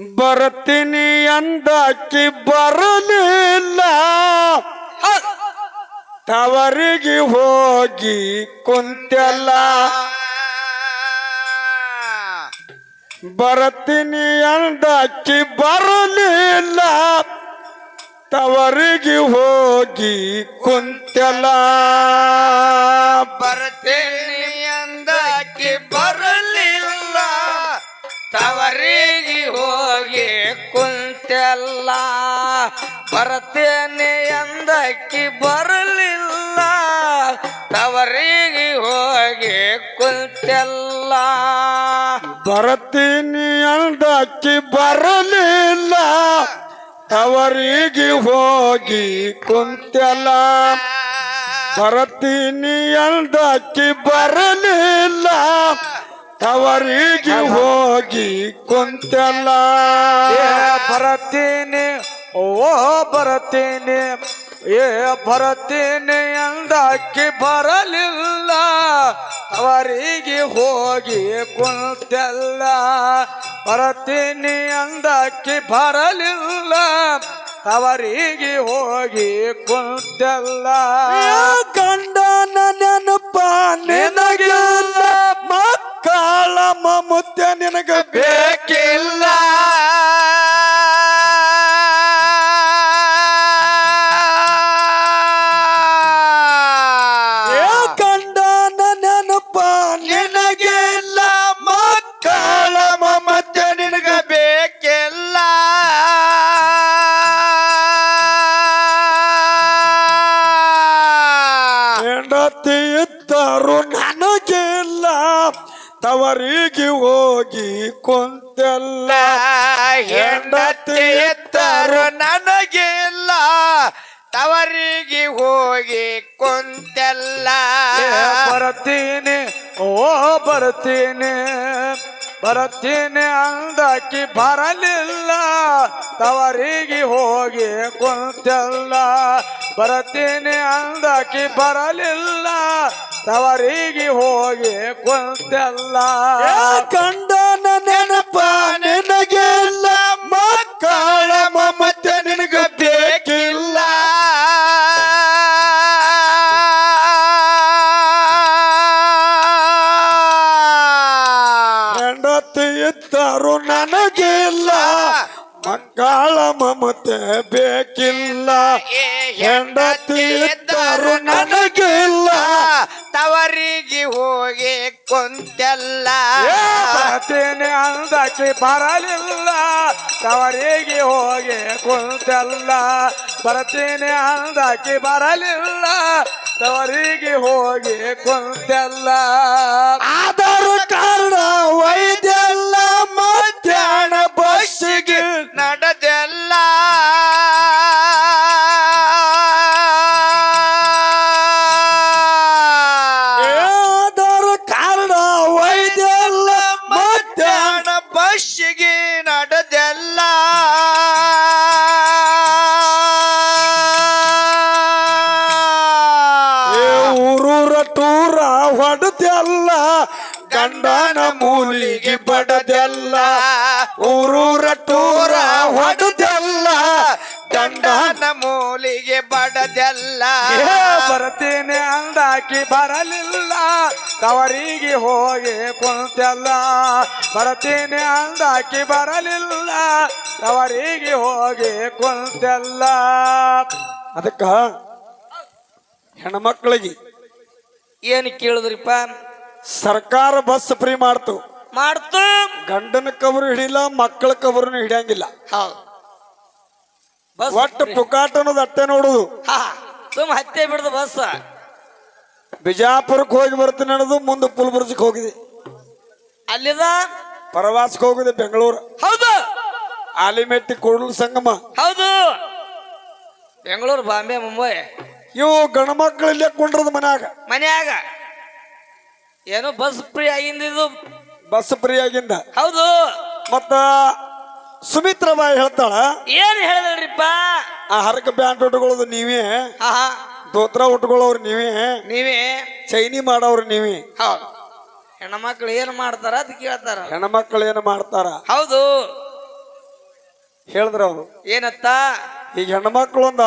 ಬರ್ತೀನಿ ಅಂದಾಕಿ ಬರಲಿಲ್ಲ. ತವರಿಗೆ ಹೋಗಿ ಕುಂತೆಲ್ಲ ಬರ್ತೀನಿ ಅಂದಾಕಿ ಬರಲಿಲ್ಲ. ತವರಿಗೆ ಹೋಗಿ ಕುಂತೆಲ್ಲ ಬರ್ತೇನೆ ಬರ್ತೇನೆ ಎಂದಕ್ಕಿ ಬರಲಿಲ್ಲ ತವರಿಗೆ ಹೋಗಿ ಕುಂತೆಲ್ಲ. ಬರ್ತೀನಿ ಅಂದಕ್ಕಿ ಬರಲಿಲ್ಲ ತವರಿಗೆ ಹೋಗಿ ಕುಂತೆಲ್ಲ. ಬರತೀನಿ ಅಂದಕ್ಕಿ ಬರಲಿಲ್ಲ ತವರಿಗೆ ಹೋಗಿ ಕುಂತೆಲ್ಲ. ಬರತೀನಿ ಓ, ಬರತೀನಿ. ಏ, ಬರತೀನಿ ಅಂದಕ್ಕೆ ಬರಲಿಲ್ಲ. ಅವರಿಗೆ ಹೋಗಿ ಕುಂತೆಲ್ಲ. ಬರತೀನಿ ಅಂದಕ್ಕೆ ಬರಲಿಲ್ಲ. ಅವರಿಗೆ ಹೋಗಿ ಕುಂತೆಲ್ಲ. ಗಂಡನ ಇದ್ದರು ನನಗಿಲ್ಲ ತವರಿಗೆ ಹೋಗಿ ಕುಂತೆಲ್ಲ. ಹೆಂಡತಿ ಎತ್ತರು ನನಗಿಲ್ಲ ತವರಿಗೆ ಹೋಗಿ ಕುಂತೆಲ್ಲ. ಬರ್ತೀನಿ ಓ ಬರ್ತೀನಿ. ಬರತೀನಿ ಅಂದಕ್ಕಿ ಬರಲಿಲ್ಲ ತವರಿಗೆ ಹೋಗಿ ಕುಂತಲ್ಲ. ಬರುತ್ತೀನಿ ಅಂದಕ್ಕಿ ಬರಲಿಲ್ಲ ತವರಿಗೆ ಹೋಗಿ ಕುಂತಲ್ಲ. ಏ ಕುಂತೆಲ್ಲ ಬರ್ತೇನೆ ಅಂದಕ್ಕೆ ಬರಲಿಲ್ಲ. ತವರಿಗೆ ಹೋಗಿ ಕುಂತೆಲ್ಲ. ಬರತೀನಿ ಅಂದಕ್ಕೆ ಬರಲಿಲ್ಲ. ತವರಿಗೆ ಹೋಗಿ ಕುಂತೆಲ್ಲ. ಆದರೂ ಕಾರಣ ಊರೂರ ಟೂರ ಹೊಡೆದೆಲ್ಲ ದಂಡನ ಮೂಲಿಗೆ ಬಡದೆಲ್ಲ. ಬರ್ತೀನಿ ಬರತೀನಿ ಅಂದಾಕಿ ಬರಲಿಲ್ಲ ತವರಿಗೆ ಹೋಗಿ ಕುಂತೆಲ್ಲ. ಬರ್ತೀನಿ ಅಂದಾಕಿ ಬರಲಿಲ್ಲ ತವರಿಗೆ ಹೋಗಿ ಕುಂತೆಲ್ಲ. ಅದಕ್ಕ ಹೆಣ್ಮಕ್ಳಿಗೆ ಏನು ಕೇಳಿದ್ರಿಪ್ಪ? ಸರ್ಕಾರ ಬಸ್ ಫ್ರೀ ಮಾಡ್ತು. ಮಾಡ್ತು. ಗಂಡನ ಕಬರು ಹಿಡಿಲ್ಲ ಮಕ್ಕಳ ಕಬರ್ನು ಹಿಡಿಯಂಗಿಲ್ಲ. ಹೌದು. ಬಸ್ ಒಟ್ಟು ಪುಕಾಟ ಅನ್ನೋದು ಅಟ್ಟೆ ನೋಡುದು. ಹಾ ಸುಮ್ ಹತ್ತೆ ಬಿಡ್ದು ಬಸ್. ಬಿಜಾಪುರಕ್ಕೆ ಹೋಗಿ ಬರ್ತೀನಿ ಅನ್ನೋದು ಮುಂದೆ ಪುಲ್ಬುರ್ಜಕ್ಕೆ ಹೋಗಿದೆ. ಅಲ್ಲಿದ? ಪ್ರವಾಸಕ್ಕೆ ಹೋಗಿದೆ ಬೆಂಗಳೂರು. ಹೌದು. ಆಲಿಮೆಟ್ಟಿ ಕೂಡಲು ಸಂಗಮ. ಹೌದು. ಬೆಂಗಳೂರು ಬಾಂಬೆ ಮುಂಬೈ. ಇವು ಗಂಡ ಮಕ್ಕಳು ಇಲ್ಲೇ ಕುಂಡ್ರದ ಮನ್ಯಾಗ. ಮನ್ಯಾಗ. ಏನೋ ಬಸ್ ಫ್ರೀ ಆಗಿಂದ ಇದು ಬಸ್ ಫ್ರೀ ಆಗಿಂದ ಹೌದು. ಮತ್ತ ಸುಮಿತ್ರಬಾಯಿ ಹೇಳ್ತಾಳ ಏನ್ ಹೇಳಿದ್ರಿಪ್ಪ ಆ ಹರಕ ಪ್ಯಾಂಟ್ ಉಟ್ಕೊಳ್ಳೋದು ನೀವೇ ದೋತ್ರ ಉಟ್ಕೊಳ್ಳೋರು ನೀವೇ ನೀವೇ. ಚೈನಿ ಮಾಡೋರು ನೀವೇ. ಹೌದು. ಹೆಣ್ಮಕ್ಳು ಏನ್ ಮಾಡ್ತಾರ ಅದು ಕೇಳ್ತಾರ. ಹೆಣ್ಮಕ್ಳು ಏನು ಮಾಡ್ತಾರ? ಹೌದು. ಹೇಳಿದ್ರ ಅವರು. ಏನತ್ತ? ಈಗ ಹೆಣ್ಮಕ್ಳು ಒಂದು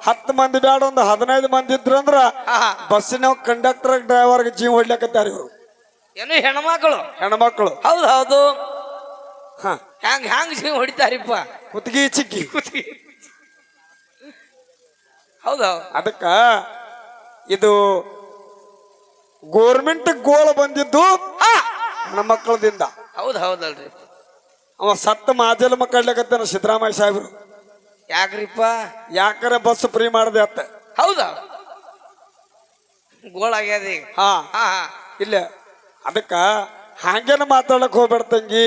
ಹತ್ತು ಮಂದಿ ಬ್ಯಾಡ ಒಂದು ಹದಿನೈದು ಮಂದಿ ಇದ್ರಂದ್ರ. ಬಸ್ಸಿನ ಕಂಡಕ್ಟರ್ ಡ್ರೈವರ್ಗೆ ಜೀವ ಹೊಡ್ಲಕತ್ತಾರ ಇವರು. ಏನು ಹೆಣ್ಮಕ್ಳು? ಹೆಣ್ಮಕ್ಳು. ಹೌದು ಹೌದು. ಹಾಂ. ಹ್ಯಾಂಗ್ ಹ್ಯಾಂಗ್ ಸಿಂಗ್ ಹೊಡಿತಾರಿಪ್ಪ? ಕುತ್ತಿಗೆ ಚಿಕ್ಕಿ ಹೌದು ಅದಕ್ಕ ಇದು ಗೋರ್ಮೆಂಟ್ ಗೋಳ ಬಂದಿದ್ದು ಹೆಣ್ಮಕ್ಳದಿಂದ. ಹೌದು ಹೌದಲ್ರಿ. ಅವ ಸತ್ತ ಮಾಜಲ ಮಕ್ಕಳ್ಲಿಕತ್ತಾನ ಸಿದ್ದರಾಮಯ್ಯ ಸಾಹೇಬ್ರು? ಯಾಕ್ರಿಪ್ಪ? ಯಾಕರೆ ಬಸ್ ಫ್ರೀ ಮಾಡ್ದೆ ಅತ್ತ? ಹೌದಾ? ಗೋಳಾಗ್ಯದ ಈಗ? ಹಾ ಹಾ. ಇಲ್ಲ. ಅದಕ್ಕ ಹಾಗೇನ ಮಾತಾಡಕ್ ಹೋಗ್ಬೇಡ ತಂಗಿ.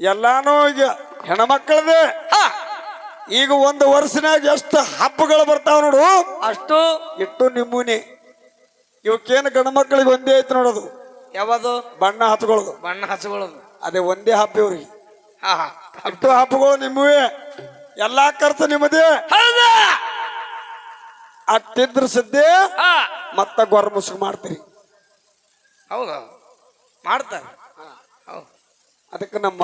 ಎಲ್ಲಾನು ಈಗ ಹೆಣ್ಮಕ್ಳದೇ. ಈಗ ಒಂದು ವರ್ಷನಾಗ ಎಷ್ಟು ಹಬ್ಬಗಳು ಬರ್ತಾವ ನೋಡು. ಅಷ್ಟು. ಇಟ್ಟು ನಿಮ್ಮೂನಿ. ಇವಕ್ಕೇನು ಗಂಡು ಮಕ್ಕಳಿಗೆ ಒಂದೇ ಐತಿ ನೋಡೋದು. ಯಾವುದು? ಬಣ್ಣ ಹಚ್ಕೊಳ್ಳೋದು. ಬಣ್ಣ ಹಚ್ಕೊಳ್ಳೋದು. ಅದೇ ಒಂದೇ ಹಬ್ಬ ಇವ್ರಿಗೆ. ಇಟ್ಟು ಹಬ್ಬಗಳು ನಿಮ್ಮವೇ. ಎಲ್ಲಾ ಖರ್ಚು ನಿಮ್ಮದೇ. ಅಟ್ಟಿದ್ರ ಸದ್ದೇ ಮತ್ತ ಗೊರ ಮುಸುಕ್ ಮಾಡ್ತೀರಿ ಹೌದು. ಮಾಡ್ತಾರೆ. ಅದಕ್ಕೆ ನಮ್ಮ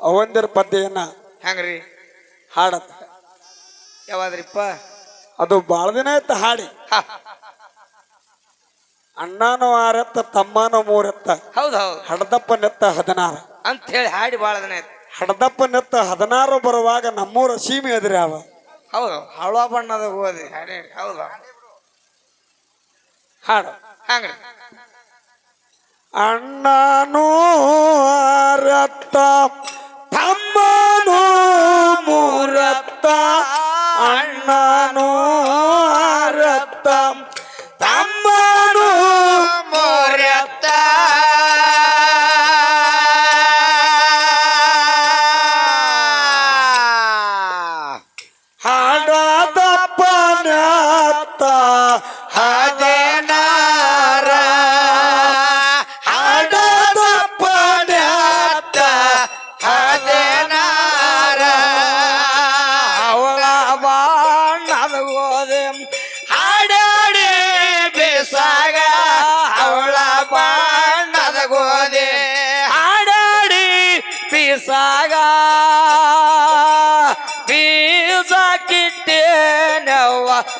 ಅವಂದಿರ ಪದ್ಯನ ಹೆಂಗ್ರಿ? ಹಾಡತ್ತ ಯಾವಾದ್ರಿಪ್ಪ? ಅದು ಬಾಳ ದಿನ ಆಯ್ತು ಹಾಡಿ. ಅಣ್ಣನೋ ಆರೆತ್ತ ತಮ್ಮನೋ ಮೂರೆತ್ತ ಹೌದು ಹೌದು. ಹಡದಪ್ಪ ನೆತ್ತ ಹದಿನಾರು. ಅಂತ ಹೇಳಿ ಹಾಡಿ ಭಾಳ ದಿನ ಆಯ್ತು. ಹಡದಪ್ಪ ನೆತ್ತ ಹದಿನಾರು ಬರುವಾಗ ನಮ್ಮೂರ ಸೀಮೆ ಎದ್ರಿ ಅವ. ಹೌದು ಹಳ ಬಣ್ಣದ ಓದಿ ಹಾಡಿ ಹೌದು. ಹಾಡು. ಹಂಗ್ರಿ? ಅಣ್ಣನೂ ರಕ್ತ ತಮ್ಮನೂ ಮೂರತ್ತ ಅಣ್ಣನೂ ರಕ್ತ ತಮ್ಮನೂ ಮೂರತ್ತ. ಹಾಡದ ನ್ಯಾತ್ತ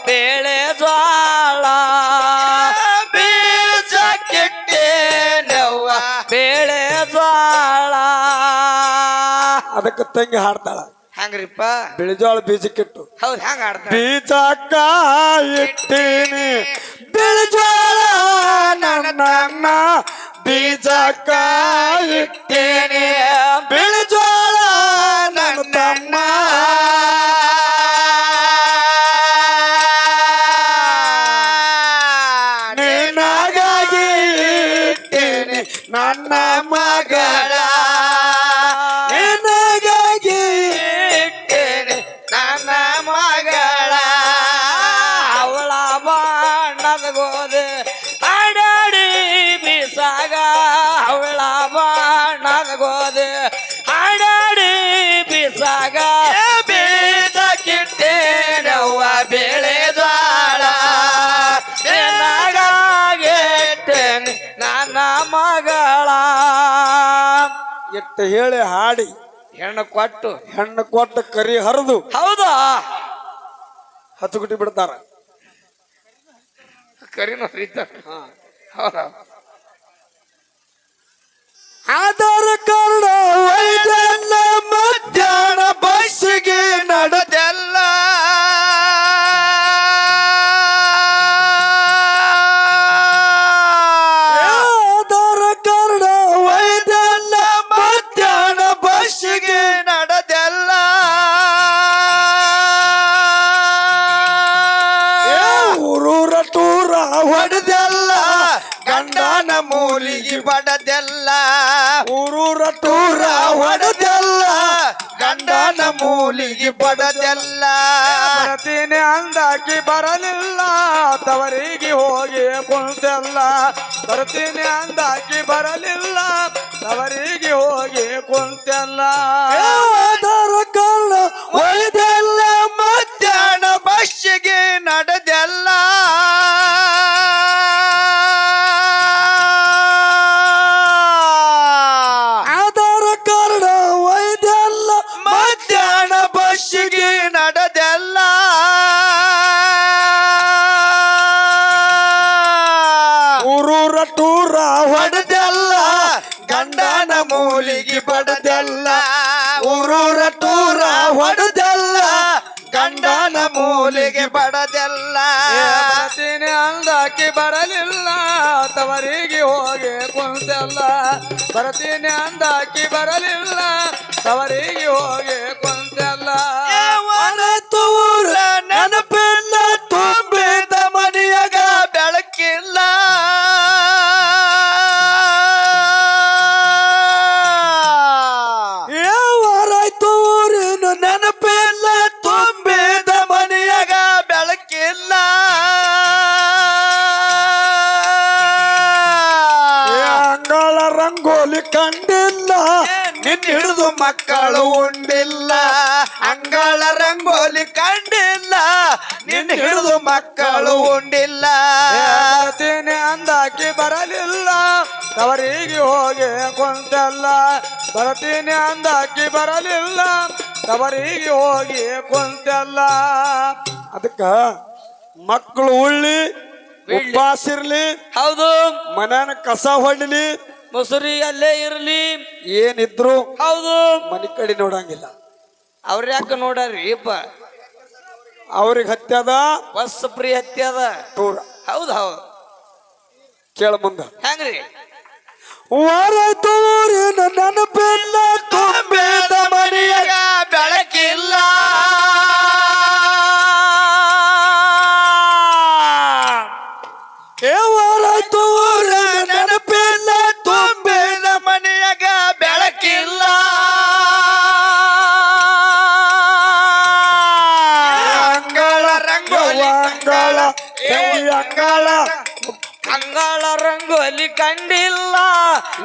ಬೇಳೆ ಜ್ವಾಳ. ಬೀಜ ಕಿಟ್ಟೇನವ್ವ ಬೇಳೆ ಜ್ವಾಳ. ಅದಕ್ಕೆ ತಂಗಿ ಹಾಡ್ತಾಳ. ಹೆಂಗ್ರಿಪ್ಪ? ಬಿಳಿಜೋಳ ಬೀಜಕ್ಕಿಟ್ಟು. ಹೌದು ಹೆಂಗ ಆಡ್ತಾರೆ ಬೀಜಕ್ಕ ಇಟ್ಟೀನಿ. ಬಿಳಿಜೋಳ ನನ್ನ ಬೀಜಕ್ಕ ಇಟ್ಟೀನಿ. ಬಿಳಿಜೋಳ ನನ್ನ ಮಗಳ ನನ್ನ ಮಗಳ. ಇಟ್ಟು ಹೇಳಿ ಹಾಡಿ. ಹೆಣ್ಣು ಕೊಟ್ಟು. ಹೆಣ್ಣು ಕೊಟ್ಟು ಕರಿ ಹರಿದು. ಹೌದಾ? ಹಚ್ಚುಗುಟ್ಟಿ ಬಿಡ್ತಾರ. ಕರಿನ ಹರಿತಾರ ಹೌದಾ? ಆಧಾರ ಕಾರ್ಡ್ ಮಧ್ಯಾಹ್ನ ಬಸ್ಸಿಗೆ ನಡೆದೆಲ್ಲ ಮೂಲಿಗೆ ಬಡದೆಲ್ಲ ಬರ್ತೀನಿ ಅಂದಾಕಿ ಬರಲಿಲ್ಲ ತವರಿಗೆ ಹೋಗಿ ಕುಂತೆಲ್ಲ ಬರ್ತೀನಿ ಅಂದಾಕಿ ಬರಲಿಲ್ಲ ತವರಿಗೆ ಹೋಗಿ ಕುಂತೆಲ್ಲ ಹೊಡೆದೆಲ್ಲ ಗಂಡನ ಮೂಲಿಗೆ ಬಡದೆಲ್ಲ. ಊರೂರ ಟೂರ ಹೊಡೆದೆಲ್ಲ ಗಂಡನ ಮೂಲಿಗೆ ಬಡದೆಲ್ಲ. ಬರ್ತೀನಿ ಅಂದಾಕಿ ಬರಲಿಲ್ಲ ತವರಿಗೆ ಹೋಗಿ ಕುಂತೆಲ್ಲ. ಬರತೀನಿ ಅಂದಾಕಿ ಬರಲಿಲ್ಲ ತವರಿಗೆ ಹೋಗಿ ಕುಂತೆಲ್ಲ. ನೆನಪಿಲ್ಲ ತುಂಬಿದ ಮನೆಯಾಗ ಬೆಳಕಿಲ್ಲ. ನಿನ್ನ ಹಿಡಿದು ಮಕ್ಕಳು ಉಂಡಿಲ್ಲ ಅಂಗಳ ರಂಗೋಲಿ ಕಂಡಿಲ್ಲ. ನಿನ್ನ ಹಿಡಿದು ಮಕ್ಕಳು ಉಂಡಿಲ್ಲ. ಬರ್ತೀನಿ ಅಂದಾಕಿ ಬರಲಿಲ್ಲ ತವರಿಗೆ ಹೋಗಿ ಕುಂತಲ್ಲ ಬರ್ತೀನಿ ಅಂದಾಕಿ ಬರಲಿಲ್ಲ ತವರಿಗೆ ಹೋಗಿ ಕುಂತಲ್ಲ ಅದಕ್ಕ ಮಕ್ಕಳು ಉಳ್ಳಿ ಇರಲಿ ಹೌದು. ಮನೇನ ಕಸ ಹೊಡ್ಲಿ ಮುಸುರಿ ಅಲ್ಲೇ ಇರ್ಲಿ. ಏನಿದ್ರು ಹೌದು. ಮನಿ ಕಡೆ ನೋಡಂಗಿಲ್ಲ. ಅವ್ರ ಯಾಕೆ ನೋಡ್ರಿ ಇಪ್ಪ ಅವ್ರಿಗೆ ಹತ್ಯದ ಬಸ್ ಪ್ರಿ ಹತ್ಯದ ಟೂರ್ ಹೌದು ಹೌದು. ಕೇಳ ಮುಂದ. ಹೆಂಗ್ರಿ? ವಾರಾಯ್ತು ನನ್ನ ನೆನಪಿಲ್ಲ ತುಂಬಿದ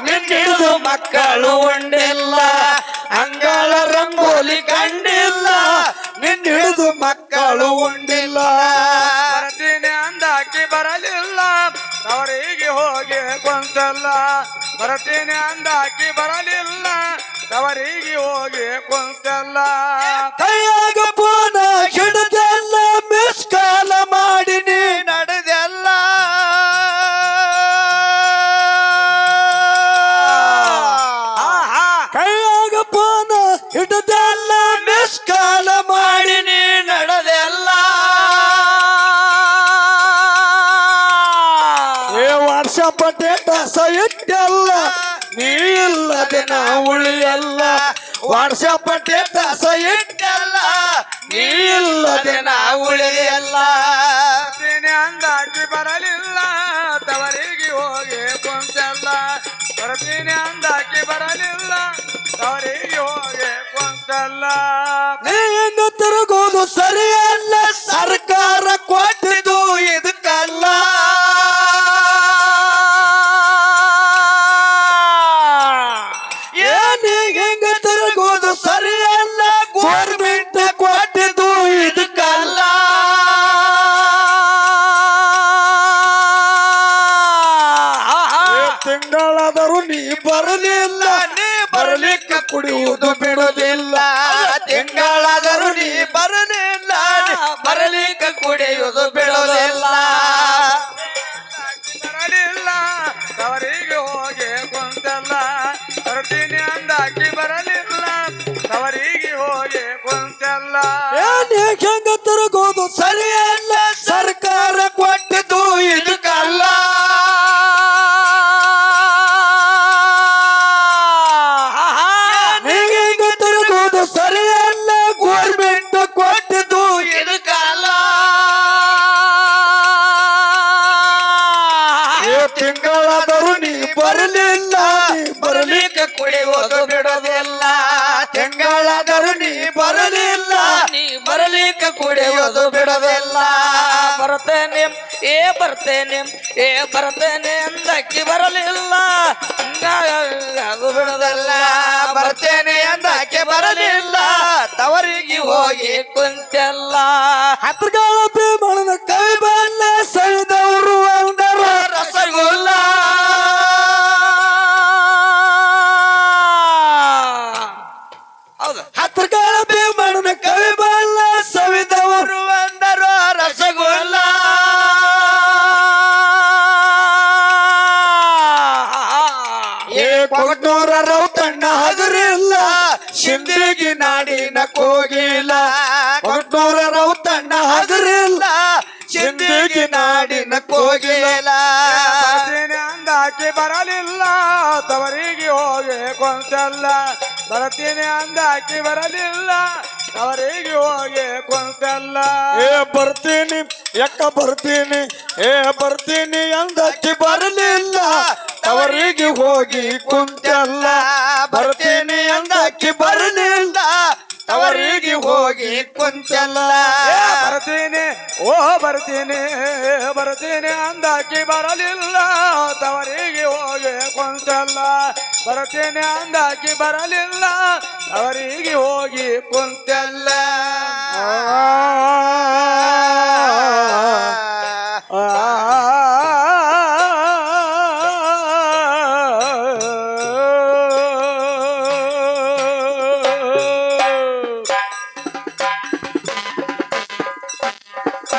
ನಿನ್ನಿಡಿದು ಮಕ್ಕಳು ಉಂಡಿಲ್ಲ ಅಂಗಳ ರಂಗೋಲಿ ಕಂಡಿಲ್ಲ ನಿನ್ನಿಡಿದು ಮಕ್ಕಳು ಉಂಡಿಲ್ಲ. ಬರ್ತೀನಿ ಅಂದಾಕಿ ಬರಲಿಲ್ಲ ತವರಿಗೆ ಹೋಗಿ ಕುಂತಲ್ಲ ಬರ್ತೀನಿ ಅಂದಾಕಿ ಬರಲಿಲ್ಲ ತವರಿಗೆ ಹೋಗಿ ಕುಂತಲ್ಲ ಕೈಯಾಗ ಪೋನ ಹಿಡಿದೆಲ್ಲ ನಾ ವಾಟ್ಸಪ್ ವರ್ಷ ಇಟ್ಟಲ್ಲ ನೀ ಇಲ್ಲದೆ ನಾ ಉಳಿಯಲ್ಲ ಅಂದಾಕಿ ಬರಲಿಲ್ಲ ತವರಿಗೆ ಹೋಗಿ ಕೊಂಚಲ್ಲ. ಬರ್ತೀನಿ ಅಂದಾಕಿ ಬರಲಿಲ್ಲ ತವರಿಗೆ ಹೋಗಿ ಕೊಂಚಲ್ಲ. ನೀ ಹೆಂಗ ಕುಡಿಯುವುದು ಬರಲಿಕ್ಕೆ ಕುಡಿಯೋದು ಬಿಡೋದಿಲ್ಲ. ಬರ್ತೇನೆ, ಏ ಬರ್ತೇನೆ ಏ ಬರ್ತೇನೆ ಅಂದಕ್ಕಿ ಬರಲಿಲ್ಲ. ಅದು ಬಿಡದಲ್ಲ. ಬರ್ತೇನೆ ಅಂದಕ್ಕೆ ಬರಲಿಲ್ಲ. ತವರಿಗೆ ಹೋಗಿ ಕುಂತೆಲ್ಲ. ಭೀಮಳನ ಕವಿ ಅಂದಾಕಿ ಬರಲಿಲ್ಲ. ತವರಿಗೆ ಹೋಗಿ ಕೊಂತಲ್ಲ ಬರ್ತೀನಿ ಅಂದಾಕಿ ಬರಲಿಲ್ಲ. ತವರಿಗೆ ಹೋಗಿ ಕೊಂತಲ್ಲ ಏ ಬರ್ತೀನಿ ಎಕ್ಕ ಬರ್ತೀನಿ? ಏ ಬರ್ತೀನಿ ಅಂದಾಕಿ ಬರಲಿಲ್ಲ. ತವರಿಗೆ ಹೋಗಿ ಕುಂತಲ್ಲ. ಬರ್ತೀನಿ ಅಂದಾಕಿ ಬರಲಿಲ್ಲ. ತವರಿಗೆ ಹೋಗಿ ಕುಂತಲ್ಲ. ಬರ್ತೀನಿ ಓ ಬರ್ತೀನಿ ಬರ್ತೀನಿ ಅಂದಾಕಿ ಬರಲಿಲ್ಲ ತವರಿಗೆ ಹೋಗಿ ಕುಂತಲ್ಲ ಬರ್ತೀನಿ ಅಂದಾಕಿ ಬರಲಿಲ್ಲ ತವರಿಗೆ ಹೋಗಿ ಕುಂತಲ್ಲ ಆ